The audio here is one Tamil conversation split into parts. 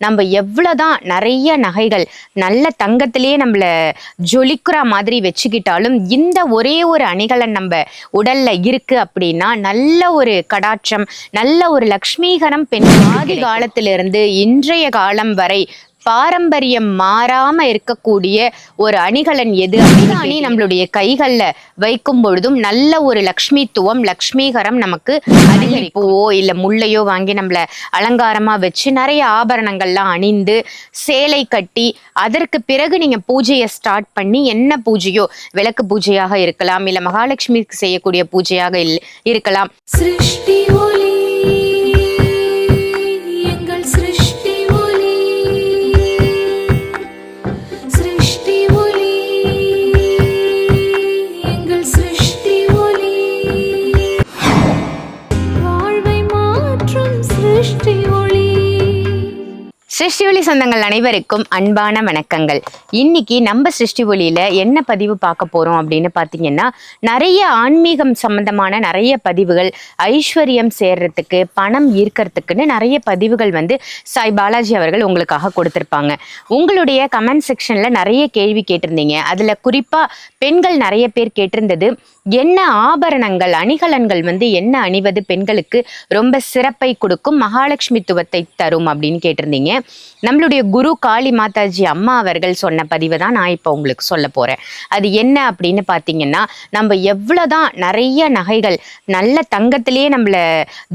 நம்ம எவ்வளோதான் நிறைய நகைகள் நல்ல தங்கத்திலேயே நம்மள ஜொலிக்கிற மாதிரி வச்சுக்கிட்டாலும் இந்த ஒரே ஒரு அணிகலன் நம்ம உடல்ல இருக்கு அப்படின்னா நல்ல ஒரு கடாட்சம் நல்ல ஒரு லக்ஷ்மீகரம் பெண் ஆதி காலத்திலிருந்து இன்றைய காலம் வரை பாரம்பரியம் மாறாம இருக்கக்கூடிய ஒரு அணிகலன் எது அணிதானி நம்மளுடைய கைகள்ல வைக்கும் பொழுதும் நல்ல ஒரு லக்ஷ்மித்துவம் லக்ஷ்மீகரம் நமக்கு அதிகரிப்போவோ இல்ல முள்ளையோ வாங்கி நம்மள அலங்காரமா வச்சு நிறைய ஆபரணங்கள்லாம் அணிந்து சேலை கட்டி அதற்கு பிறகு நீங்க பூஜையை ஸ்டார்ட் பண்ணி என்ன பூஜையோ விளக்கு பூஜையாக இருக்கலாம் இல்ல மகாலட்சுமிக்கு செய்யக்கூடிய பூஜையாக இருக்கலாம். சிருஷ்டி ஒளி சிருஷ்டிவொலி சொந்தங்கள் அனைவருக்கும் அன்பான வணக்கங்கள். இன்னைக்கு நம்ம சிருஷ்டிவொலியில் என்ன பதிவு பார்க்க போறோம் அப்படின்னு பார்த்தீங்கன்னா நிறைய ஆன்மீகம் சம்பந்தமான நிறைய பதிவுகள் ஐஸ்வர்யம் சேர்றதுக்கு பணம் ஈர்க்கறதுக்குன்னு நிறைய பதிவுகள் வந்து சாய் பாலாஜி அவர்கள் உங்களுக்காக கொடுத்துருப்பாங்க. உங்களுடைய கமெண்ட் செக்ஷன்ல நிறைய கேள்வி கேட்டிருந்தீங்க. அதுல குறிப்பா பெண்கள் நிறைய பேர் கேட்டிருந்தது என்ன ஆபரணங்கள் அணிகலன்கள் வந்து என்ன அணிவது பெண்களுக்கு ரொம்ப சிறப்பை கொடுக்கும் மகாலட்சுமித்துவத்தை தரும் அப்படின்னு கேட்டிருந்தீங்க. நம்மளுடைய குரு காளி மாதாஜி அம்மா அவர்கள் சொன்ன பதிவை தான் நான் இப்போ உங்களுக்கு சொல்ல போறேன். அது என்ன அப்படின்னு பார்த்தீங்கன்னா நம்ம எவ்வளோதான் நிறைய நகைகள் நல்ல தங்கத்திலேயே நம்மளை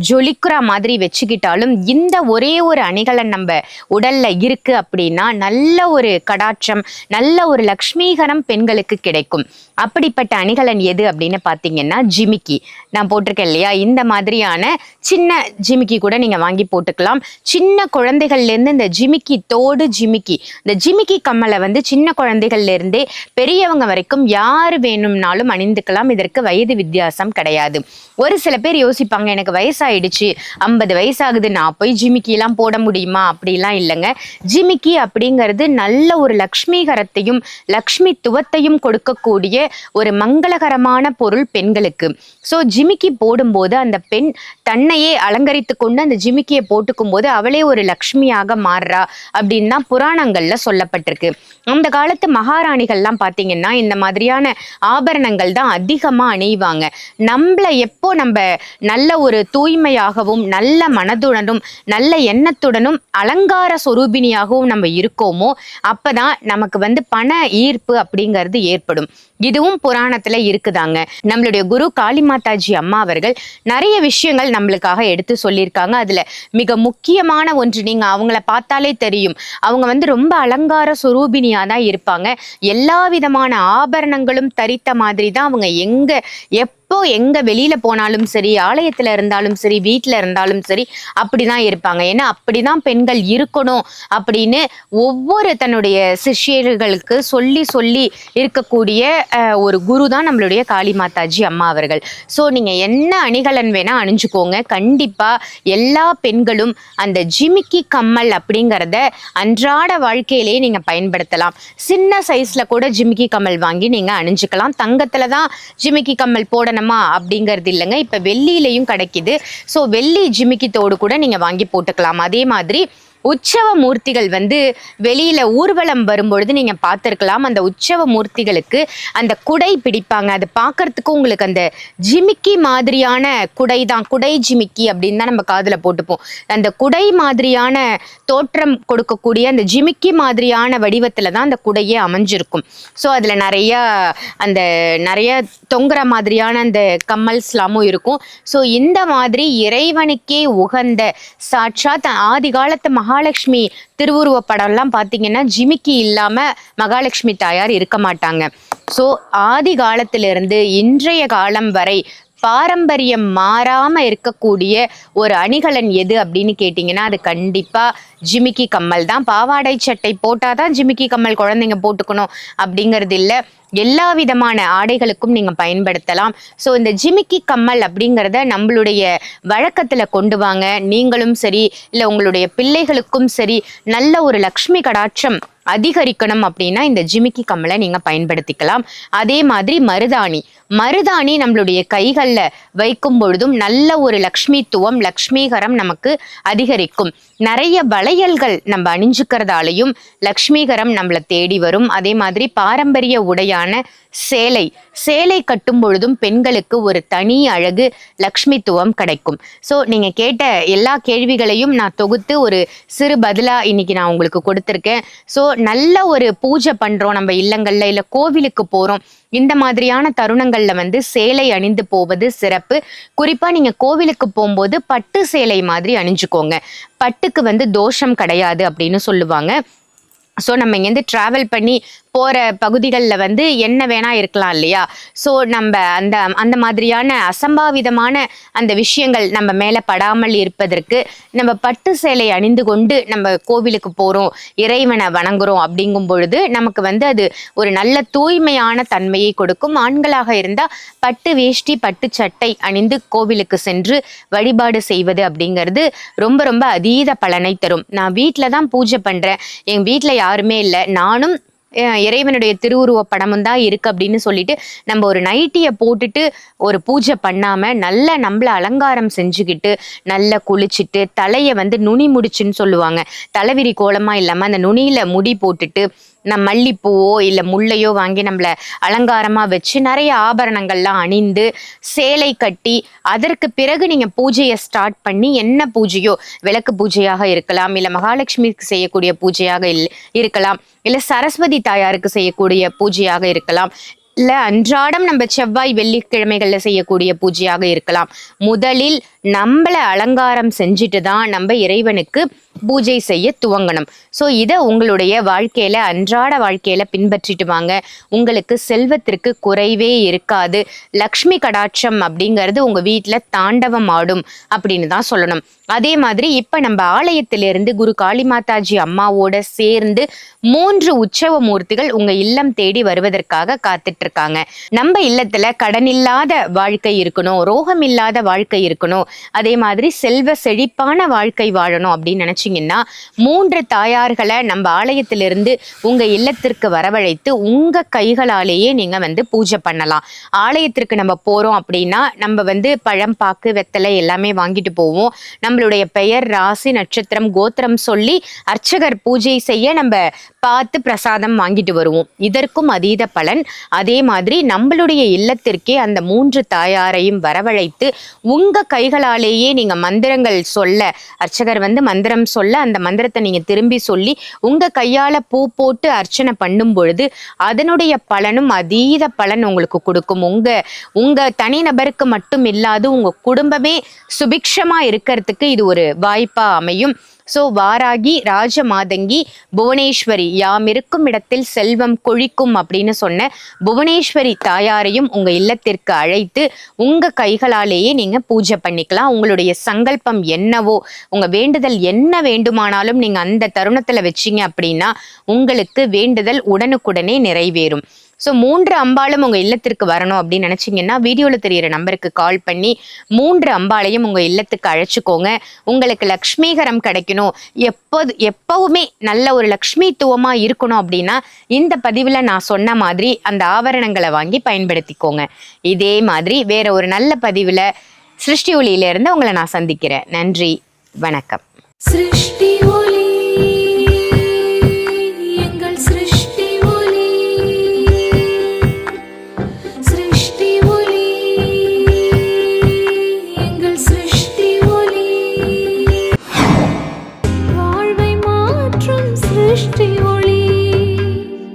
ஜொலிக்கிற மாதிரி வச்சுக்கிட்டாலும் இந்த ஒரே ஒரு அணிகலன் நம்ம உடல்ல இருக்கு அப்படின்னா நல்ல ஒரு கடாட்சம் நல்ல ஒரு லக்ஷ்மீகரம் பெண்களுக்கு கிடைக்கும். அப்படிப்பட்ட அணிகலன் எது அப்படின்னு பார்த்தீங்கன்னா ஜிமிக்கி. நான் போட்டிருக்கேன் இல்லையா? இந்த மாதிரியான சின்ன ஜிமிக்கி கூட நீங்க வாங்கி போட்டுக்கலாம். சின்ன குழந்தைகள்ல இருந்து இந்த ஜிமிக்கி தோடு ஜிமிக்கி. இந்த ஜிமிக்கி கம்மலை வந்து சின்ன குழந்தைகள்ல இருந்தே பெரியவங்க வரைக்கும் யார் வேணும்னாலும் அணிந்துக்கலாம். இதற்கு வயது வித்தியாசம் கிடையாது. ஒரு சில பேர் யோசிப்பாங்க எனக்கு வயசாயிடுச்சு ஐம்பது வயசாகுது நான் போய் ஜிமிக்கிலாம் போட முடியுமா? அப்படிலாம் இல்லைங்க. ஜிமிக்கி அப்படிங்கிறது நல்ல ஒரு லக்ஷ்மீகரத்தையும் லக்ஷ்மி துவத்தையும் கொடுக்கக்கூடிய ஒரு மங்களகரமான பொருள் பெண்களுக்கு. ஸோ ஜிமிக்கி போடும்போது அந்த பெண் தன்னையே அலங்கரித்து கொண்டு அந்த ஜிமிக்கியை போட்டுக்கும் போது அவளே ஒரு லக்ஷ்மியாக மாறுறா அப்படின்னு தான் புராணங்கள்ல சொல்லப்பட்டிருக்கு. அந்த காலத்து மகாராணிகள்லாம் பார்த்தீங்கன்னா இந்த மாதிரியான ஆபரணங்கள் தான் அதிகமாக அணிவாங்க. நம்மளை எப்போ நம்ம நல்ல ஒரு தூய்மையாகவும் நல்ல மனதுடனும் நல்ல எண்ணத்துடனும் அலங்கார சொரூபிணியாகவும் நம்ம இருக்கோமோ அப்பதான் நமக்கு வந்து பண ஈர்ப்பு அப்படிங்கிறது ஏற்படும். இதுவும் புராணத்துல இருக்குதாங்க. நம்மளுடைய குரு காளிமாதாஜி அம்மா அவர்கள் நிறைய விஷயங்கள் நம்மளுக்காக எடுத்து சொல்லியிருக்காங்க. அதுல மிக முக்கியமான ஒன்று நீங்க அவங்கள பார்த்து பார்த்தாலே தெரியும். அவங்க வந்து ரொம்ப அலங்கார சுரூபினியா தான் இருப்பாங்க. எல்லா விதமான ஆபரணங்களும் தரித்த மாதிரி தான் அவங்க எங்க எப்போ எங்க வெளியில போனாலும் சரி ஆலயத்துல இருந்தாலும் சரி வீட்டுல இருந்தாலும் சரி அப்படிதான் இருப்பாங்க. ஏன்னா அப்படிதான் பெண்கள் இருக்கணும் அப்படின்னு ஒவ்வொரு தன்னுடைய சிஷ்யர்களுக்கு சொல்லி சொல்லி இருக்கக்கூடிய ஒரு குரு தான் நம்மளுடைய காளி மாதாஜி அம்மா அவர்கள். ஸோ நீங்க என்ன அணிகலன் வேணா அணிஞ்சுக்கோங்க. கண்டிப்பா எல்லா பெண்களும் அந்த ஜிமிக்கி கம்மல் அப்படிங்கிறத அன்றாட வாழ்க்கையிலேயே நீங்க பயன்படுத்தலாம். சின்ன சைஸ்ல கூட ஜிமிக்கி கம்மல் வாங்கி நீங்க அணிஞ்சுக்கலாம். தங்கத்துல தான் ஜிமிக்கி கம்மல் போடணும். அப்படிங்கிறது இல்லைங்க. இப்போ வெள்ளியிலையும் கிடைக்குது. ஸோ வெள்ளி ஜிமிக்கி தோடு கூட நீங்கள் வாங்கி போட்டுக்கலாம். அதே மாதிரி உற்சவ மூர்த்திகள் வந்து வெளியில் ஊர்வலம் வரும்பொழுது நீங்கள் பார்த்துருக்கலாம். அந்த உற்சவ மூர்த்திகளுக்கு அந்த குடை பிடிப்பாங்க. அது பார்க்குறதுக்கு உங்களுக்கு அந்த ஜிமிக்கி மாதிரியான குடை தான். குடை ஜிமிக்கி அப்படின்னு தான் நம்ம காதில் போட்டுப்போம். அந்த குடை மாதிரியான தோற்றம் கொடுக்கக்கூடிய அந்த ஜிமிக்கி மாதிரியான வடிவத்தில் தான் அந்த குடையே அமைஞ்சிருக்கும். ஸோ அதில் நிறையா அந்த நிறைய தொங்குற மாதிரியான அந்த கம்மல்ஸ்லாமும் இருக்கும். ஸோ இந்த மாதிரி இறைவனுக்கே உகந்த சாட்சாத் ஆதி காலத்து மகாலட்சுமி திருவுருவ படம்லாம் பார்த்தீங்கன்னா ஜிமிக்கி இல்லாம மகாலட்சுமி தாயார் இருக்க மாட்டாங்க. ஸோ ஆதி காலத்திலிருந்து இன்றைய காலம் வரை பாரம்பரியம் மாறாம இருக்கக்கூடிய ஒரு அணிகலன் எது அப்படின்னு கேட்டிங்கன்னா அது கண்டிப்பா ஜிமிக்கி கம்மல் தான். பாவாடை சட்டை போட்டாதான் ஜிமிக்கி கம்மல் குழந்தைங்க போட்டுக்கணும் அப்படிங்கிறது இல்லை. எல்லா விதமான ஆடைகளுக்கும் நீங்கள் பயன்படுத்தலாம். ஸோ இந்த ஜிமிக்கி கம்மல் அப்படிங்கிறத நம்மளுடைய வழக்கத்தில் கொண்டு வாங்க. நீங்களும் சரி இல்லை உங்களுடைய பிள்ளைகளுக்கும் சரி நல்ல ஒரு லக்ஷ்மி கடாட்சம் அதிகரிக்கணும் அப்படின்னா இந்த ஜிமிக்கி கம்மலை நீங்க பயன்படுத்திக்கலாம். அதே மாதிரி மருதாணி. மருதாணி நம்மளுடைய கைகள்ல வைக்கும் பொழுதும் நல்ல ஒரு லக்ஷ்மித்துவம் லக்ஷ்மீகரம் நமக்கு அதிகரிக்கும். நிறைய வளையல்கள் நம்ம அணிஞ்சுக்கிறதாலையும் லக்ஷ்மிகரம் நம்மளை தேடி வரும். அதே மாதிரி பாரம்பரிய உடையான சேலை. சேலை கட்டும் பொழுதும் பெண்களுக்கு ஒரு தனி அழகு லக்ஷ்மித்துவம் கிடைக்கும். ஸோ நீங்க கேட்ட எல்லா கேள்விகளையும் நான் தொகுத்து ஒரு சிறு பதிலாக இன்னைக்கு நான் உங்களுக்கு கொடுத்துருக்கேன். ஸோ நல்ல ஒரு பூஜை பண்றோம் நம்ம இல்லங்கள்ல இல்ல கோவிலுக்கு போறோம். இந்த மாதிரியான தருணங்கள்ல வந்து சேலை அணிந்து போவது சிறப்பு. குறிப்பா நீங்க கோவிலுக்கு போகும்போது பட்டு சேலை மாதிரி அணிஞ்சுக்கோங்க. பட்டுக்கு வந்து தோஷம் கிடையாது அப்படின்னு சொல்லுவாங்க. ஸோ நம்ம இங்கேருந்து ட்ராவல் பண்ணி போகிற பகுதிகளில் வந்து என்ன வேணா இருக்கலாம் இல்லையா? ஸோ நம்ம அந்த அந்த மாதிரியான அசம்பாவிதமான அந்த விஷயங்கள் நம்ம மேலே படாமல் இருப்பதற்கு நம்ம பட்டு சேலை அணிந்து கொண்டு நம்ம கோவிலுக்கு போகிறோம் இறைவனை வணங்குறோம் அப்படிங்கும் பொழுது நமக்கு வந்து அது ஒரு நல்ல தூய்மையான தன்மையை கொடுக்கும். ஆண்களாக இருந்தால் பட்டு வேஷ்டி பட்டு சட்டை அணிந்து கோவிலுக்கு சென்று வழிபாடு செய்வது அப்படிங்கிறது ரொம்ப ரொம்ப அதீத பலனை தரும். நான் வீட்டில் தான் பூஜை பண்ணுறேன் என் வீட்டில் யாருமே இல்லை. நானும் இறைவனுடைய திருவுருவ படமும் தான் இருக்கு அப்படின்னு சொல்லிட்டு நம்ம ஒரு நைட்டியை போட்டுட்டு ஒரு பூஜை பண்ணாம நல்ல நம்மள அலங்காரம் செஞ்சுக்கிட்டு நல்லா குளிச்சுட்டு தலையை வந்து நுனி முடிச்சுன்னு சொல்லுவாங்க. தலைவிரி கோலமா இல்லாம அந்த நுனியில முடி போட்டுட்டு நம் மல்லிப்பூவோ இல்லை முல்லையோ வாங்கி நம்மளை அலங்காரமாக வச்சு நிறைய ஆபரணங்கள்லாம் அணிந்து சேலை கட்டி அதற்கு பிறகு நீங்கள் பூஜையை ஸ்டார்ட் பண்ணி என்ன பூஜையோ விளக்கு பூஜையாக இருக்கலாம் இல்லை மகாலட்சுமிக்கு செய்யக்கூடிய பூஜையாக இல் இருக்கலாம் இல்லை சரஸ்வதி தாயாருக்கு செய்யக்கூடிய பூஜையாக இருக்கலாம் இல்லை அன்றாடம் நம்ம செவ்வாய் வெள்ளிக்கிழமைகளில் செய்யக்கூடிய பூஜையாக இருக்கலாம். முதலில் நம்மள அலங்காரம் செஞ்சுட்டு தான் நம்ம இறைவனுக்கு பூஜை செய்ய துவங்கணும். ஸோ இதை உங்களுடைய வாழ்க்கையில அன்றாட வாழ்க்கையில பின்பற்றிட்டு வாங்க உங்களுக்கு செல்வத்திற்கு குறைவே இருக்காது. லக்ஷ்மி கடாட்சம் அப்படிங்கிறது உங்க வீட்டில் தாண்டவம் ஆடும் அப்படின்னு தான் சொல்லணும். அதே மாதிரி இப்போ நம்ம ஆலயத்திலிருந்து குரு காளிமாதாஜி அம்மாவோட சேர்ந்து மூன்று உற்சவ மூர்த்திகள் உங்க இல்லம் தேடி வருவதற்காக காத்துட்டு இருக்காங்க நம்ம இல்லத்துல கடன் இல்லாத வாழ்க்கை இருக்கணும் ரோகம் இல்லாத வாழ்க்கை இருக்கணும். அதே மாதிரி செல்வ செழிப்பான வாழ்க்கை வாழணும் அப்படின்னு நினைச்சீங்கன்னா மூன்று தாயார்களை நம்ம ஆலயத்திலிருந்து உங்க இல்லத்திற்கு வரவழைத்து உங்க கைகளாலேயே நீங்க வந்து பூஜை பண்ணலாம். ஆலயத்திற்கு நம்ம போறோம் அப்படின்னா நம்ம வந்து பழம் பாக்கு வெத்தலை எல்லாமே வாங்கிட்டு போவோம். நம்மளுடைய பெயர் ராசி நட்சத்திரம் கோத்திரம் சொல்லி அர்ச்சகர் பூஜை செய்ய நம்ம பார்த்து பிரசாதம் வாங்கிட்டு வருவோம். இதற்கும் அதீத பலன். அதே மாதிரி நம்மளுடைய இல்லத்திற்கே அந்த மூன்று தாயாரையும் வரவழைத்து உங்க கைகளாலேயே நீங்க மந்திரங்கள் சொல்ல அர்ச்சகர் வந்து மந்திரம் சொல்ல அந்த மந்திரத்தை நீங்க திரும்பி சொல்லி உங்க கையால பூ போட்டு அர்ச்சனை பண்ணும் பொழுது அதனுடைய பலனும் அதீத பலன் உங்களுக்கு கொடுக்கும். உங்க உங்க தனிநபருக்கு மட்டும் இல்லாது உங்க குடும்பமே சுபிக்ஷமா இருக்கிறதுக்கு இது ஒரு வாய்ப்பா அமையும். ஸோ வாராகி ராஜமாதங்கி புவனேஸ்வரி யாம் இருக்கும் இடத்தில் செல்வம் கொழிக்கும் அப்படின்னு சொன்ன புவனேஸ்வரி தாயாரையும் உங்க இல்லத்திற்கு அழைத்து உங்க கைகளாலேயே நீங்க பூஜை பண்ணிக்கலாம். உங்களுடைய சங்கல்பம் என்னவோ உங்க வேண்டுதல் என்ன வேண்டுமானாலும் நீங்க அந்த தருணத்துல வச்சீங்க அப்படின்னா உங்களுக்கு வேண்டுதல் உடனுக்குடனே நிறைவேறும். ஸோ மூன்று அம்பாலும் உங்கள் இல்லத்திற்கு வரணும் அப்படின்னு நினச்சிங்கன்னா வீடியோவில் தெரியிற நம்பருக்கு கால் பண்ணி மூன்று அம்பாளையும் உங்கள் இல்லத்துக்கு அழைச்சிக்கோங்க. உங்களுக்கு லக்ஷ்மீகரம் கிடைக்கணும். எப்போது எப்பவுமே நல்ல ஒரு லக்ஷ்மித்துவமாக இருக்கணும் அப்படின்னா இந்த பதிவில் நான் சொன்ன மாதிரி அந்த ஆவரணங்களை வாங்கி பயன்படுத்திக்கோங்க. இதே மாதிரி வேற ஒரு நல்ல பதிவில் சிருஷ்டி ஒளியிலேருந்து உங்களை நான் சந்திக்கிறேன். நன்றி. வணக்கம். சிருஷ்டி ஒளி